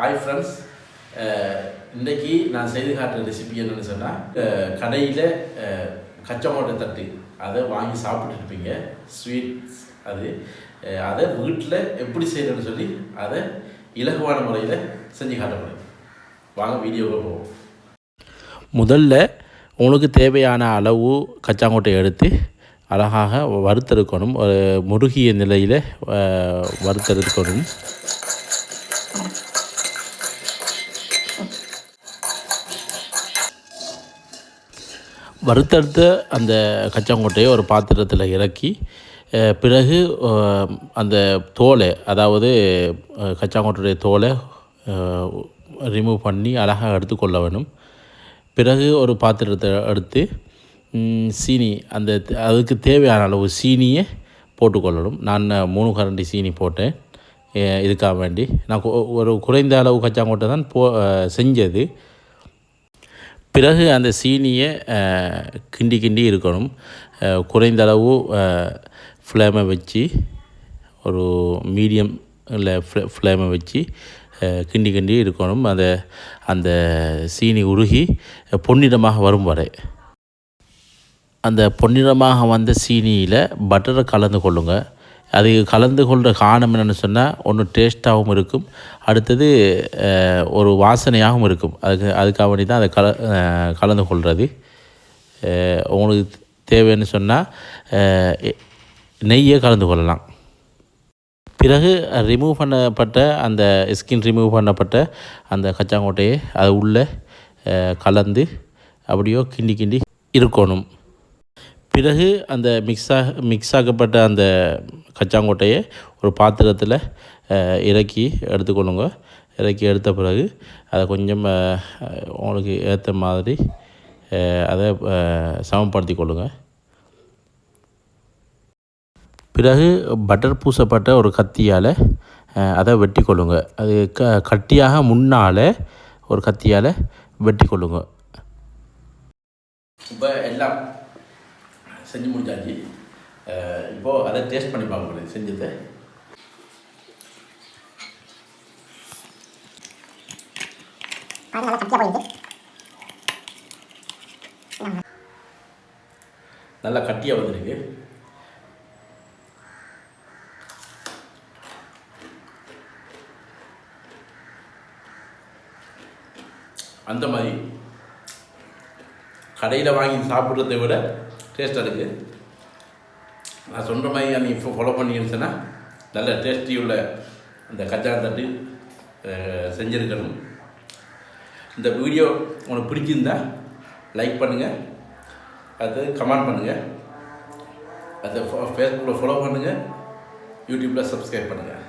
Hi friends uh, இன்றைக்கி நான் செய்து காட்டுற ரெசிபி என்னென்னு சொன்னால் uh, கடையில் uh, கச்சமோட்டை தட்டு. அதை வாங்கி சாப்பிட்டு இருப்பீங்க. ஸ்வீட்ஸ் அது. அதை வீட்டில் எப்படி செய்யணும்னு சொல்லி அதை இலகுவான முறையில் செஞ்சு காட்ட முடியும் வாங்க வீடியோவுக்கு போவோம். முதல்ல உங்களுக்கு தேவையான அளவு கச்சாங்கொட்டை எடுத்து அழகாக வறுத்தெடுக்கணும். ஒரு முருகிய நிலையில் வறுத்தெடுக்கணும். வறுத்தெடுத்த அந்த கச்சாங்கொட்டையை ஒரு பாத்திரத்தில் இறக்கி பிறகு அந்த தோலை அதாவது கச்சாங்கொட்டையுடைய தோலை ரிமூவ் பண்ணி அழகாக எடுத்துக்கொள்ள வேணும். பிறகு ஒரு பாத்திரத்தை எடுத்து சீனி அந்த அதுக்கு தேவையான அளவு சீனியை போட்டுக்கொள்ளணும். நான் மூணு கரண்டி சீனி போட்டேன். இதுக்காக வேண்டி. நான் கொ- ஒரு குறைந்த அளவு கச்சாங்கொட்டை தான் போ செஞ்சது. பிறகு அந்த சீனியை கிண்டி கிண்டி இருக்கணும். குறைந்த அளவு ஃப்ளேமை வச்சு ஒரு மீடியம் இல்லை ஃப்ளே ஃப்ளேமை வச்சு கிண்டி கிண்டி இருக்கணும். அந்த அந்த சீனி உருகி பொன்னிறமாக வரும் வரை. அந்த பொன்னிறமாக வந்த சீனியில் பட்டரை கலந்து கொள்ளுங்கள் அது கலந்து கொள்கிற காரணம் என்னென்னு சொன்னால் ஒன்று டேஸ்ட்டாகவும் இருக்கும். அடுத்தது ஒரு வாசனையாகவும் இருக்கும். அதுக்கு அதுக்காக வேண்டி தான் அதை கல கலந்து கொள்வது உங்களுக்கு தேவைன்னு சொன்னால் நெய்யை கலந்து கொள்ளலாம். பிறகு ரிமூவ் பண்ணப்பட்ட அந்த ஸ்கின் ரிமூவ் பண்ணப்பட்ட அந்த கச்சாங்கோட்டையை அது உள்ளே கலந்து அப்படியோ கிண்டி கிண்டி இருக்கணும். பிறகு அந்த மிக்ஸாக மிக்ஸ் ஆக்கப்பட்ட அந்த கச்சாங்கொட்டையை ஒரு பாத்திரத்தில் இறக்கி எடுத்துக்கொள்ளுங்க. இறக்கி எடுத்த பிறகு அதை கொஞ்சம் உங்களுக்கு ஏற்ற மாதிரி அதை சமப்படுத்தி கொள்ளுங்க. பிறகு பட்டர் பூசப்பட்ட ஒரு கத்தியால் அதை வெட்டி கொள்ளுங்க. அது க கட்டியாக முன்னால் ஒரு கத்தியால் வெட்டி கொள்ளுங்க. இப்போ எல்லாம் செஞ்சு முடிஞ்சாச்சு அஹ் இப்போ அதை டேஸ்ட் பண்ணி பார்க்க முடியுது செஞ்சதை. நல்லா கட்டியாக வந்திருக்கு. அந்த மாதிரி கடையில் வாங்கி சாப்பிட்றதை விட டேஸ்ட்டாக இருக்குது நான் சொல்கிற மாதிரி நீ ஃபாலோ பண்ணியிருந்தேன்னா நல்ல டேஸ்டி உள்ள அந்த கச்சா தட்டு செஞ்சுருக்கணும். இந்த வீடியோ உனக்கு பிடிச்சிருந்தா லைக் பண்ணுங்கள் அது கமெண்ட் பண்ணுங்கள் அதை ஃபேஸ்புக்கில் ஃபாலோ பண்ணுங்கள் யூடியூப்பில் சப்ஸ்கிரைப் பண்ணுங்கள்